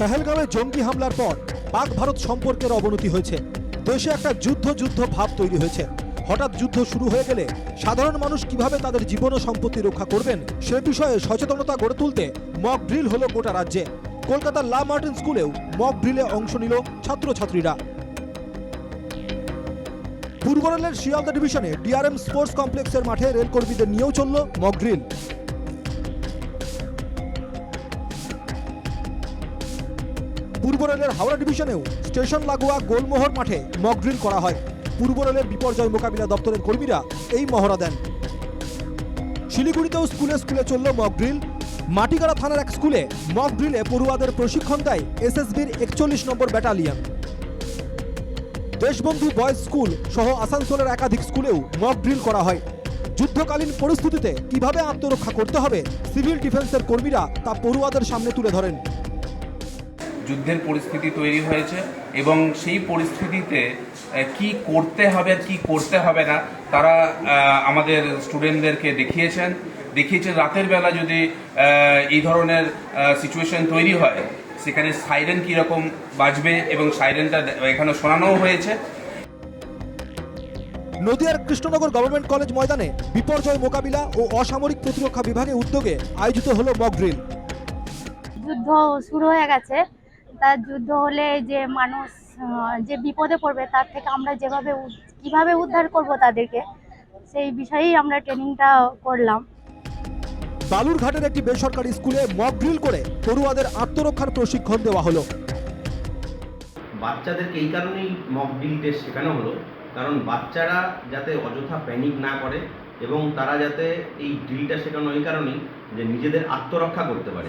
পেহেলগাঁওয়ে জঙ্গি হামলার পর পাক ভারত সম্পর্কের অবনতি হয়েছে। দেশে একটা যুদ্ধ যুদ্ধ ভাব তৈরি হয়েছে। হঠাৎ যুদ্ধ শুরু হয়ে গেলে সাধারণ মানুষ কীভাবে তাদের জীবন ও সম্পত্তি রক্ষা করবেন সে বিষয়ে সচেতনতা গড়ে তুলতে মক ড্রিল হলো গোটা রাজ্যে। কলকাতার লা মার্টিন স্কুলেও মক ড্রিলে অংশ নিল ছাত্রছাত্রীরা। পূর্ব রেলের শিয়ালদা ডিভিশনে ডিআরএম স্পোর্টস কমপ্লেক্সের মাঠে রেলকর্মীদের নিয়েও চলল মক ড্রিল পূর্ব রেলের হাওড়া ডিভিশনেও স্টেশন লাগোয়া গোলমোহর মাঠে মক ড্রিল করা হয়। পূর্ব রেলের বিপর্যয় মোকাবিলা দপ্তরের কর্মীরা এই মহড়া দেন। শিলিগুড়িতেও স্কুলে স্কুলে চলল মক ড্রিল মাটিগাড়া থানার এক স্কুলে মক ড্রিলে পড়ুয়াদের প্রশিক্ষণ দেয় এসএসবির একচল্লিশ নম্বর ব্যাটালিয়ন। দেশবন্ধু বয়েজ স্কুল সহ আসানসোলের একাধিক স্কুলেও মক ড্রিল করা হয়। যুদ্ধকালীন পরিস্থিতিতে কীভাবে আত্মরক্ষা করতে হবে, সিভিল ডিফেন্সের কর্মীরা তা পড়ুয়াদের সামনে তুলে ধরেন। যুদ্ধের পরিস্থিতি তৈরি হয়েছে এবং সেই পরিস্থিতিতে কি করতে হবে আর কি করতে হবে না তারা আমাদের স্টুডেন্টদেরকে দেখিয়েছেন। দেখিয়েছেন রাতের বেলা যদি এই ধরনের সিচুয়েশন তৈরি হয় সেখানে সাইরেন কীরকম বাজবে এবং সাইরেনটা এখানে শোনানোও হয়েছে। নদিয়ার কৃষ্ণনগর গভর্নমেন্ট কলেজ ময়দানে বিপর্যয় মোকাবিলা ও অসামরিক প্রতিরক্ষা বিভাগের উদ্যোগে আয়োজিত হলো মক ড্রিল যুদ্ধ শুরু হয়ে গেছে। তার যুদ্ধ হলে যে মানুষ যে বিপদে পড়বে তার থেকে আমরা যেভাবে কীভাবে উদ্ধার করব তাদেরকে সেই বিষয়েই আমরা ট্রেনিংটা করলাম। বালুরঘাটের একটি বেসরকারি স্কুলে মক ড্রিল করে পড়ুয়াদের আত্মরক্ষার প্রশিক্ষণ দেওয়া হলো। বাচ্চাদেরকে এই কারণেই মক ড্রিল টেস্ট শেখানো হলো কারণ বাচ্চারা যাতে অযথা প্যানিক না করে এবং তারা যাতে এই ড্রিলটা শেখানো এই কারণেই যে নিজেদের আত্মরক্ষা করতে পারে।